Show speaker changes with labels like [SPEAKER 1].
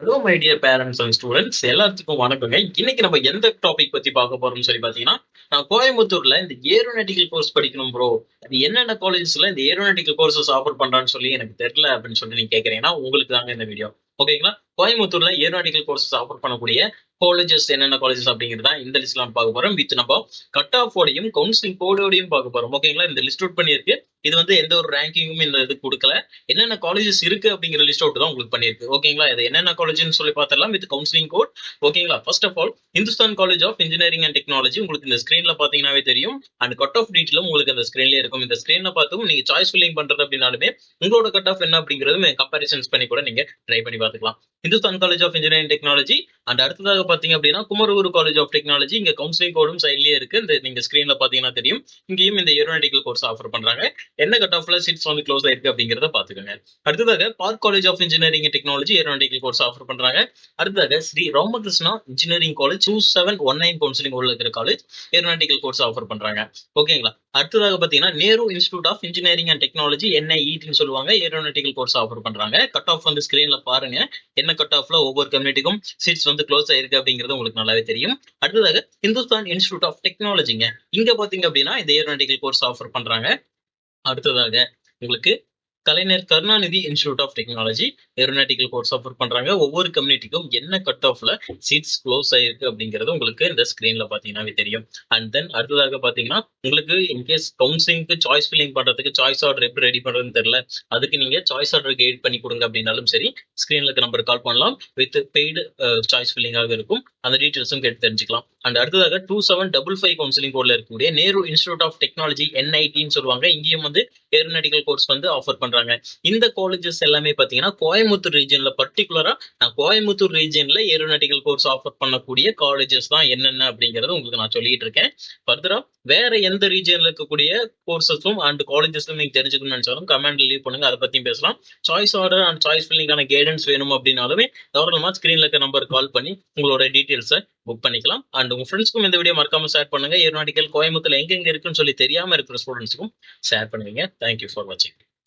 [SPEAKER 1] Hello my dear parents and students எல்லாத்துக்கும் வணக்கங்க. இன்னைக்கு நம்ம எந்த டாபிக் பத்தி பார்க்க போறோம்னு சொல்லி பாத்தீங்கன்னா நான் கோயம்புத்தூர்ல இந்த ஏரோநாட்டிக்கல் கோர்ஸ் படிக்கணும் ப்ரோ அது என்னென்ன காலேஜஸ்ல இந்த ஏரோநாட்டிக்கல் கோர்சஸ் ஆஃபர் பண்றான்னு சொல்லி எனக்கு தெரியல அப்படின்னு சொல்லிட்டு நீங்க கேக்குறீங்கன்னா உங்களுக்கு தாங்க இந்த வீடியோ ஓகேங்களா கோயம்புத்தூர்ல ஏரோநாட்டிக்கல் கோர்சஸ் ஆஃபர் பண்ணக்கூடிய காலேஜஸ் என்னென்ன காலேஜஸ் அப்படிங்கிறதா தான் இந்த லிஸ்ட்ல பார்க்க போறோம். வித் நம்ம கட் ஆஃபோடையும் கவுன்சிலிங் கோடோடையும் பார்க்க போறோம். ஓகேங்களா இந்த லிஸ்ட் அவுட் பண்ணியிருக்கு. இது வந்து எந்த ஒரு ரேங்கிங்கும் இந்த இது கொடுக்கல. என்னென்ன காலேஜஸ் இருக்கு அப்படிங்கிற லிஸ்ட் அவுட் தான் உங்களுக்கு பண்ணியிருக்கு. ஓகேங்களா இது என்னென்ன காலேஜ்னு சொல்லி பார்த்தலாம் வித் கவுன்சிலிங் கோட் ஓகேங்களா first of all Hindustan college of engineering and technology உங்களுக்கு இந்த ஸ்கிரீன்ல பாத்தீங்கன்னாவே தெரியும். அண்ட் கட் ஆஃப் டீட்டெயிலும் உங்களுக்கு அந்த ஸ்கிரீன்லேயே இருக்கும். இந்த ஸ்கிரீன்ல பார்த்தும் நீங்க சாய்ஸ் ஃபில்லிங் பண்றது அப்படின்னாலுமே உங்களோட கட் ஆஃப் என்ன அப்படிங்கிறது கம்பேரிசன்ஸ் பண்ணி கூட நீங்க ட்ரை பண்ணி பார்த்துக்கலாம். Hindustan college of engineering technology and அடுத்ததாக பாத்தீங்க அப்படின்னா குமரகுரு காலேஜ் ஆஃப் டெக்னாலஜி இங்க கவுன்சிலிங் கோடும் சைட்லயே இருக்கு. இந்த நீங்க ஸ்கிரீன்ல பாத்தீங்கன்னா தெரியும். இங்கேயும் இந்த ஏரோநாட்டிக்கல் கோர்ஸ் ஆஃபர் பண்றாங்க. என்ன கட் ஆஃப்ல சீட்ஸ் வந்து க்ளோஸ் ஆயிருக்கு அப்படிங்கறத பாத்துக்கோங்க. அடுத்ததாக park college of engineering technology aeronautical course offer பண்றாங்க. அடுத்ததாக Sri Ramakrishna engineering college two seven one nine counselling உள்ள இருக்கிற காலேஜ் ஏரோநாட்டிக்கல் கோர்ஸ் ஆஃபர் பண்றாங்க. ஓகேங்களா அடுத்ததாக பார்த்தீங்கன்னா Nehru institute of engineering and technology என்ஐஇடின்னு சொல்லுவாங்க. ஏரோநாட்டிக்கல் கோர்ஸ் ஆஃபர் பண்றாங்க. கட் ஆஃப் வந்து ஸ்கிரீன்ல பாருங்க. என்ன கட் ஆஃப்ல ஒவ்வொரு கம்யூனிட்டிக்கும் சீட்ஸ் வந்து க்ளோஸ் ஆயிருக்கு அப்படிங்கிறது உங்களுக்கு நல்லாவே தெரியும். அடுத்ததாக இந்துஸ்தான் இன்ஸ்டியூட் ஆஃப் டெக்னாலஜிங்க இங்க பாத்தீங்க அப்படின்னா இந்த ஏரோநாட்டிக்கல் கோர்ஸ் ஆஃபர் பண்றாங்க. அடுத்ததாக உங்களுக்கு Kalaignar Karunanidhi institute of technology aeronautical course offer பண்றாங்க. ஒவ்வொரு கம்யூனிட்டிக்கும் என்ன கட் ஆஃப்ல சீட்ஸ் க்ளோஸ் ஆயிருக்கு அப்படிங்கிறது உங்களுக்கு இந்த ஸ்கிரீன்ல பாத்தீங்கன்னாவே தெரியும். அண்ட் தென் அடுத்ததாக பாத்தீங்கன்னா உங்களுக்கு இன்கேஸ் கவுன்சிலிங்க்கு சாய்ஸ் ஃபில்லிங் பண்றதுக்கு சாய்ஸ் ஆர்டர் எப்படி ரெடி பண்றதுன்னு தெரியல. அதுக்கு நீங்க சாய்ஸ் ஆர்டர் கைட் பண்ணி கொடுங்க அப்படின்னாலும் சரி ஸ்கிரீன்ல இருக்க நம்பர் கால் பண்ணலாம். வித் பெய்டு சாய்ஸ் ஃபில்லிங்காக இருக்கும். அந்த டீட்டெயில்ஸும் கேட்டு தெரிஞ்சுக்கலாம். அண்ட் அடுத்ததாக two seven double five counselling கோட்ல இருக்கக்கூடிய நேரு இன்ஸ்டியூட் ஆஃப் டெக்னாலஜி என்ஐடின்னு சொல்லுவாங்க. இங்கேயும் வந்து ஏரோநாட்டிக்கல் கோர்ஸ் வந்து ஆஃபர் பண்றாங்க. இந்த காலேஜஸ் எல்லாமே பாத்தீங்கன்னா கோயம்புத்தூர் ரீஜனில் பர்டிகுலரா நான் கோயம்புத்தூர் ரீஜனில் ஏரோநாட்டிக்கல் கோர்ஸ் ஆஃபர் பண்ணக்கூடிய காலேஜஸ் தான் என்னென்ன அப்படிங்கறது உங்களுக்கு நான் சொல்லிட்டு இருக்கேன். ஃபர்தரா வேற எந்த ரீஜனில் இருக்கக்கூடிய கோர்சஸும் அண்ட் காலேஜஸும் நீங்கள் தெரிஞ்சுக்கணும்னு நினைச்சாலும் கமெண்ட் லீவ் பண்ணுங்க. அதை பற்றியும் பேசலாம். சாய்ஸ் ஆர்டர் அண்ட் சாய்ஸ் ஃபில்லிங்கான கைடன்ஸ் வேணும் அப்படின்னாலுமே தாராளமா ஸ்க்ரீனில் இருக்க நம்பர் கால் பண்ணி உங்களோட மெட்டீரியல்ஸை புக் பண்ணிக்கலாம். அண்ட் உங்க ஃப்ரெண்ட்ஸ்க்கும் இந்த வீடியோ மறக்காம ஷேர் பண்ணுங்க. ஏரோநாட்டிக்கல் கோயம்புத்தூர் எங்கெங்க இருக்குன்னு சொல்லி தெரியாம இருக்கிற ஸ்டூடெண்ட்ஸ்க்கும் ஷேர் பண்ணுவீங்க. தேங்க்யூ ஃபார் வாட்சிங்